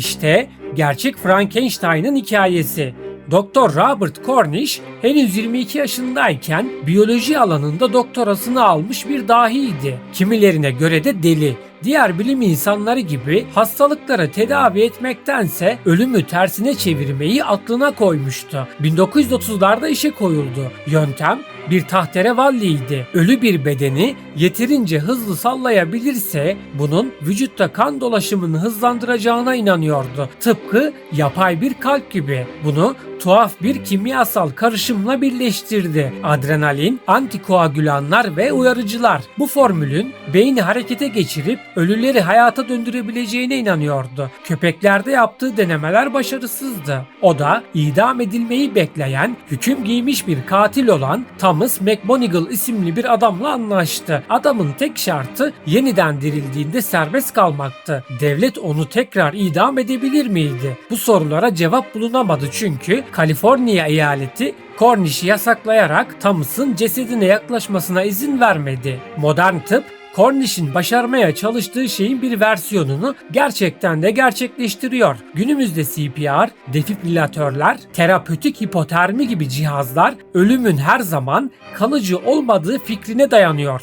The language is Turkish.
İşte gerçek Frankenstein'ın hikayesi. Doktor Robert Cornish henüz 22 yaşındayken biyoloji alanında doktorasını almış bir dahiydi. Kimilerine göre de deli. Diğer bilim insanları gibi hastalıkları tedavi etmektense ölümü tersine çevirmeyi aklına koymuştu. 1930'larda işe koyuldu. Yöntem bir tahterevalliydi. Ölü bir bedeni yeterince hızlı sallayabilirse bunun vücutta kan dolaşımını hızlandıracağına inanıyordu. Tıpkı yapay bir kalp gibi. Bunu tuhaf bir kimyasal karışımla birleştirdi. Adrenalin, antikoagülanlar ve uyarıcılar. Bu formülün beyni harekete geçirip ölüleri hayata döndürebileceğine inanıyordu. Köpeklerde yaptığı denemeler başarısızdı. O da idam edilmeyi bekleyen, hüküm giymiş bir katil olan Thomas McMonigal isimli bir adamla anlaştı. Adamın tek şartı yeniden dirildiğinde serbest kalmaktı. Devlet onu tekrar idam edebilir miydi? Bu sorulara cevap bulunamadı çünkü Kaliforniya eyaleti Cornish'i yasaklayarak Thomas'ın cesedine yaklaşmasına izin vermedi. Modern tıp Cornish'in başarmaya çalıştığı şeyin bir versiyonunu gerçekten de gerçekleştiriyor. Günümüzde CPR, defibrilatörler, terapötik hipotermi gibi cihazlar ölümün her zaman kalıcı olmadığı fikrine dayanıyor.